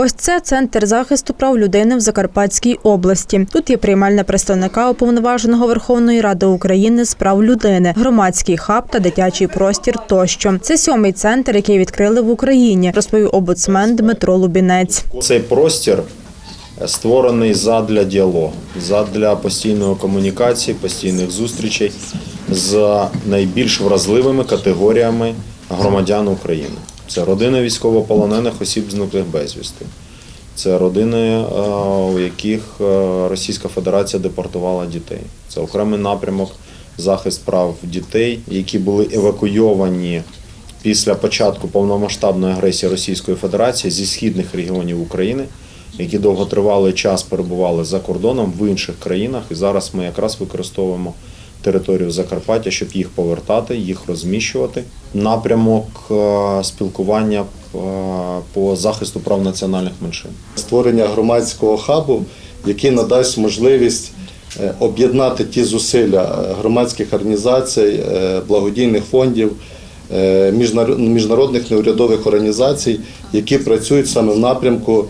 Ось це центр захисту прав людини в Закарпатській області. Тут є приймальна представника уповноваженого Верховної Ради України з прав людини, громадський хаб та дитячий простір тощо. Це сьомий центр, який відкрили в Україні, розповів омбудсмен Дмитро Лубінець. Цей простір створений задля діалогу, задля постійної комунікації, постійних зустрічей з найбільш вразливими категоріями громадян України. Це родини військовополонених осіб зниклих безвісти. Це родини, е, у яких е, Російська Федерація депортувала дітей. Це окремий напрямок захист прав дітей, які були евакуйовані після початку повномасштабної агресії Російської Федерації зі східних регіонів України, які довготривалий час перебували за кордоном в інших країнах. І зараз ми якраз використовуємо територію Закарпаття, щоб їх повертати, їх розміщувати. Напрямок е, спілкування е, по захисту прав національних меншин. створення громадського хабу, який надасть можливість е, об'єднати ті зусилля громадських організацій, благодійних фондів, міжнародних неурядових організацій, які працюють саме в напрямку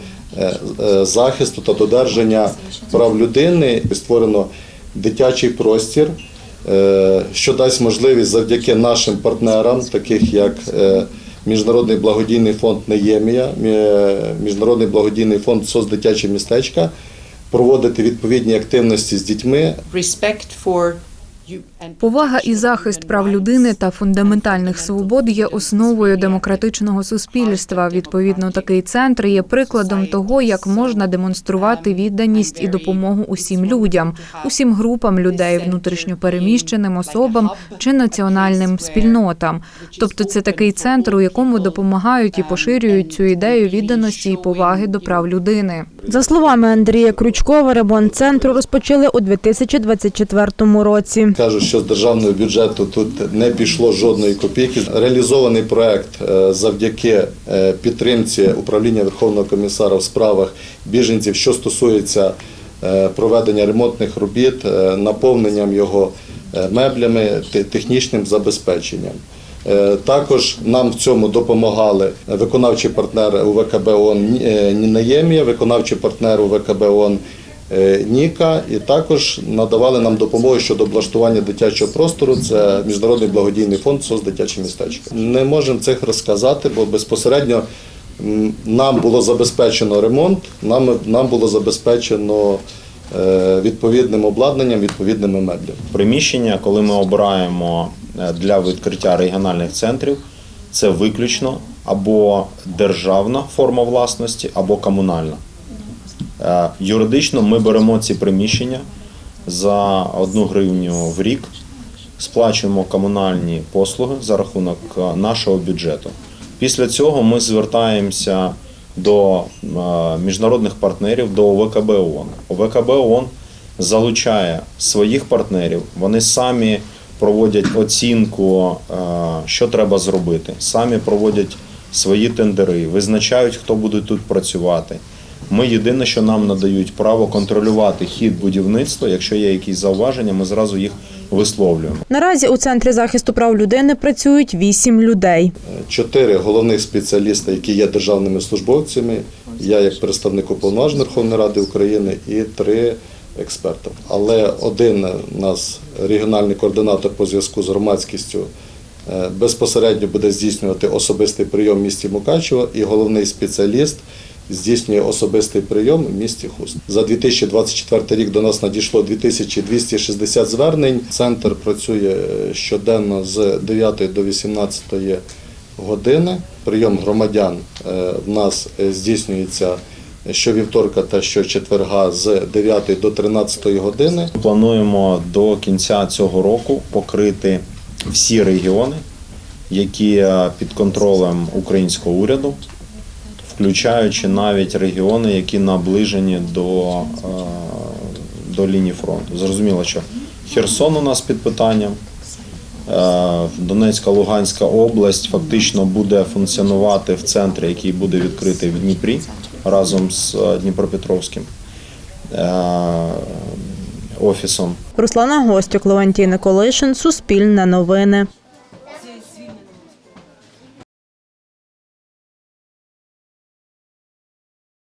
захисту та додержання прав людини. Створено дитячий простір, що дасть можливість завдяки нашим партнерам, таких як е, Міжнародний благодійний фонд Неємія, е, Міжнародний благодійний фонд СОС дитячі містечка, проводити відповідні активності з дітьми, respect for Повага і захист прав людини та фундаментальних свобод є основою демократичного суспільства. Відповідно, такий центр є прикладом того, як можна демонструвати відданість і допомогу усім людям, усім групам людей, внутрішньо переміщеним особам чи національним спільнотам. Тобто, це такий центр, у якому допомагають і поширюють цю ідею відданості і поваги до прав людини. За словами Андрія Крючкова, ремонт центру розпочали у 2024 році. Кажуть, що з державного бюджету тут не пішло жодної копійки. Реалізований проект е, завдяки е, підтримці управління Верховного комісара в справах біженців, що стосується е, проведення ремонтних робіт, наповненням його меблями, те- технічним забезпеченням. Також нам в цьому допомагали виконавчий партнер УВКБ ООН Нінаємія, виконавчий партнер УВКБ ООН Ніка, і також надавали нам допомогу щодо облаштування дитячого простору. Це міжнародний благодійний фонд СОС дитяче містечко. Не можемо цих розказати, бо безпосередньо нам було забезпечено ремонт, нам, нам було забезпечено е, відповідним обладнанням, відповідними меблями. Приміщення, коли ми обираємо е, для відкриття регіональних центрів, це виключно або державна форма власності, або комунальна. Е, Юридично ми беремо ці приміщення за одну гривню в рік, сплачуємо комунальні послуги за рахунок е, нашого бюджету. Після цього ми звертаємося до е, міжнародних партнерів, до ОВКБ ООН. ОВКБ ООН залучає своїх партнерів, вони самі проводять оцінку, що треба зробити, самі проводять свої тендери, визначають, хто буде тут працювати. Ми єдине, що нам надають право контролювати хід будівництва. Якщо є якісь зауваження, ми зразу їх висловлюємо. Наразі у центрі захисту прав людини працюють вісім людей. чотири головних спеціаліста, які є державними службовцями. Я як представник уповноваженої Верховної Ради України і три експерти. Але один у нас регіональний координатор по зв'язку з громадськістю е, безпосередньо буде здійснювати особистий прийом в місті Мукачево, і головний спеціаліст здійснює особистий прийом в місті Хуст. За 2024 рік до нас надійшло 2260 звернень. Центр працює е, щоденно з 9 до 18 години. Прийом громадян е, в нас е, здійснюється щовівторка та щочетверга з 9 до 13 години. Плануємо до кінця цього року покрити всі регіони, які під контролем українського уряду, включаючи навіть регіони, які наближені до, е, до лінії фронту. Зрозуміло, що Херсон у нас під питанням. Е, Донецька, Луганська область фактично буде функціонувати в центрі, який буде відкритий в Дніпрі разом з е, Дніпропетровським офісом. Руслана Гостюк, Левантій Николишин, Суспільне новини.